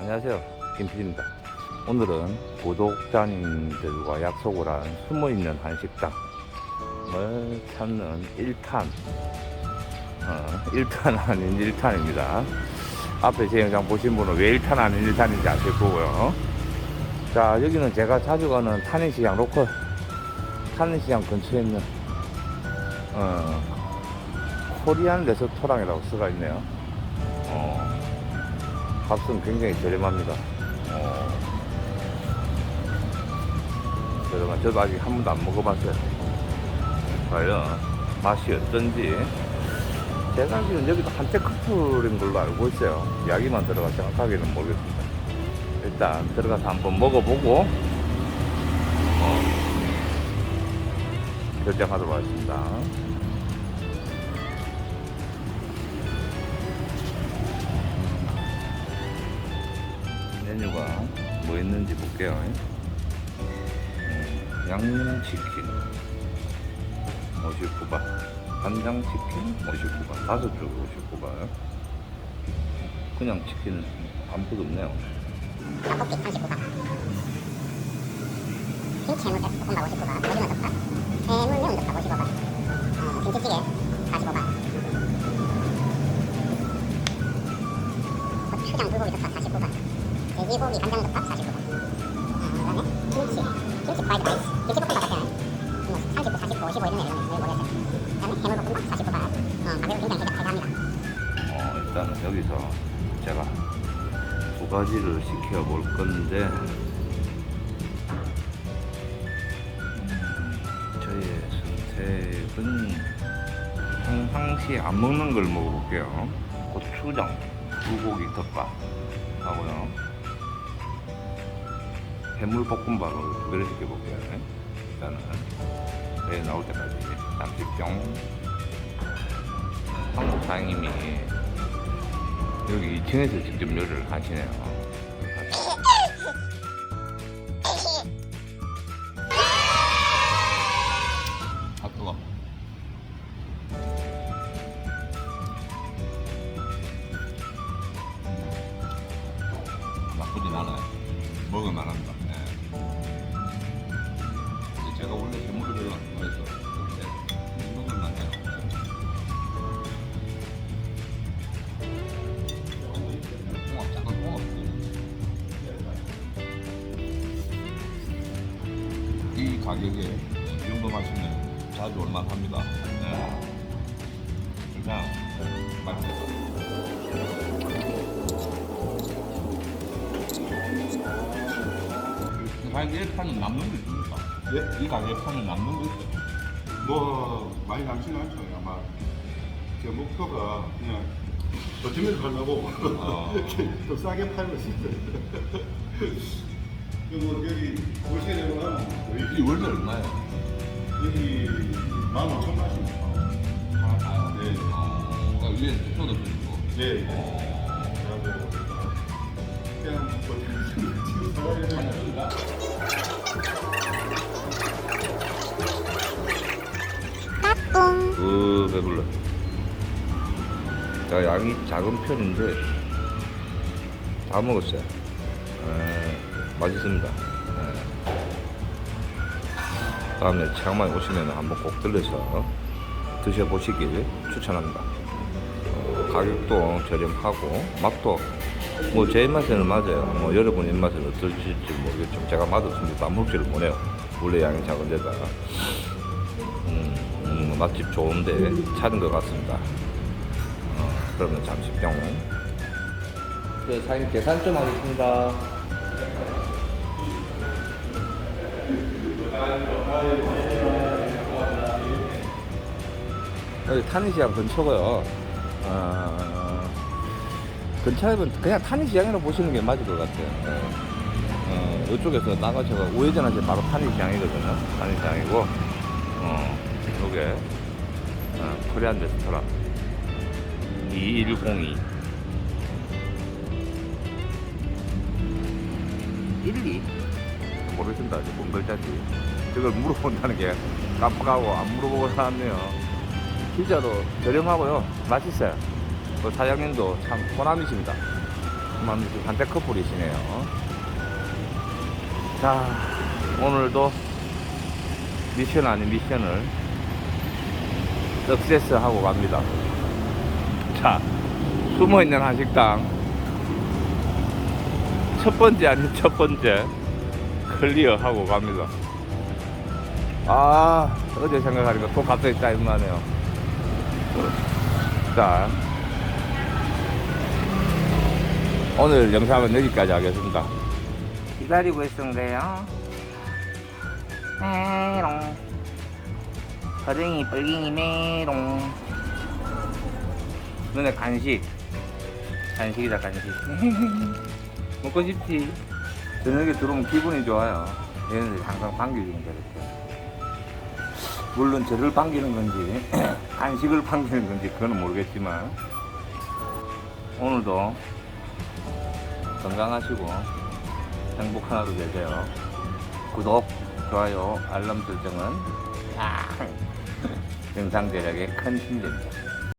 안녕하세요. 김PD입니다. 오늘은 구독자님들과 약속을 한 숨어있는 한식당을 찾는 1탄. 어, 1탄 아닌 1탄입니다. 앞에 제 영상 보신 분은 왜 1탄 아닌 1탄인지 아실 거고요. 자, 여기는 제가 자주 가는 탄인시장 로컬 탄인시장 근처에 있는 어, 코리안 레스토랑이라고 써가 있네요. 어, 값은 굉장히 저렴합니다. 어, 저렴한, 저도 아직 한 번도 안 먹어봤어요. 과연 맛이 어떤지. 제가 알기로는 여기도 한때 커플인 걸로 알고 있어요. 이야기만 들어가 정확하게는 모르겠습니다. 일단 들어가서 한번 먹어보고, 어, 결정하도록 하겠습니다. 메뉴가 뭐 있는지 볼게요. 음, 양념치킨 59바, 간장치킨 59바, 다섯 줄 59바. 그냥 치킨 아무것도 없네요. 떡볶이 39바 김치 해물 볶음밥 59바 오징어 덮밥 해물 매운 덮밥 55바 어, 김치찌개 45바 고추장 불고기 덮밥 49바 돼지고기 간장 덮밥 49바 어, 그 다음에 김치 김치 프라이드 라이스. 김치 볶음밥 같은 뭐 39, 49, 55 이런 애들은 모르겠어요 그 다음에 해물 볶음밥 49바 어, 가격은 굉장히 저렴합니다. 어, 일단은 여기서 제가 두 가지를 시켜 볼 건데, 음, 저의 선택은 평상시에 안 먹는 걸 먹어볼게요. 고추장, 불고기 덮밥 하고요. 해물 볶음밥을 두 개를 시켜 볼게요. 일단은 배 나올 때까지 잠시병 한국 사장님이 여기 2층에서 직접 요리를 하시네요. 아, 뜨거. 나쁘진 않아요. 먹을만 합니다. 가격에 이 정도 맛이면 자주 올만합니다. 네. 그냥 맛있어. 이 가격에 파는 남는 거 있습니까? 예? 이 가격에 파는 남는 거 있어요. 뭐 많이 남지는 않죠. 아마 제 목표가 그냥 버티면서 하려고 아. 좀 싸게 팔고 있습니 다. 그리고 여기 보시게 되면 이 원래 얼마예요? 여기 15,000원입니다. 아, 네. 어, 위에 소도 있고. 네. 그냥 사가야 으 배불러 자 양이 작은 편인데 다 먹었어요 에, 맛있습니다 에. 다음에 치앙마이 오시면 한번 꼭 들려서 드셔보시길 추천합니다 어, 가격도 저렴하고 맛도 뭐 제 입맛에는 맞아요 뭐 여러분 입맛에는 어떨지 모르겠지만 제가 맛없으면 안 먹지를 못해요 원래 양이 작은 데다가 음, 음, 맛집 좋은데 찾은 것 같습니다. 어, 그러면 잠시 병. 그 사장님 계산 좀 하겠습니다. 여기 탄희시장 근처고요. 어, 근처에는 그냥 탄희시장이라고 보시는 게 맞을 것 같아요. 예. 어, 이쪽에서 나가셔가 우회전하시 바로 탄희시장이거든요. 탄희시장이고. 어, 요게 어, 코리안 레스토랑 2102 12 아직 뭔 글자지. 저걸 물어본다는 게 깜빡하고 안 물어보고 살았네요. 진짜로 저렴하고요. 맛있어요. 그 사장님도 참 호남이십니다. 만 한때 커플이시네요. 자, 오늘도 미션 아닌 미션을 석세스 하고 갑니다. 자, 숨어 있는 한식당. 첫 번째 아닌 첫 번째 클리어 하고 갑니다. 아, 어제 생각하니까 또 갑자기 짜증나네요. 자, 오늘 영상은 여기까지 하겠습니다. 기다리고 있었는데요. 메롱. 거랭이 뻘갱이 메롱. 눈에 간식. 간식이다, 간식. 먹고 싶지. 저녁에 들어오면 기분이 좋아요. 얘네들이 항상 반겨주는 저렇게. 물론 저를 반기는 건지, 간식을 반기는 건지, 그건 모르겠지만, 오늘도 건강하시고 행복한 하루 되세요. 구독, 좋아요, 알람 설정은 아, 영상 제작에 큰 힘입니다.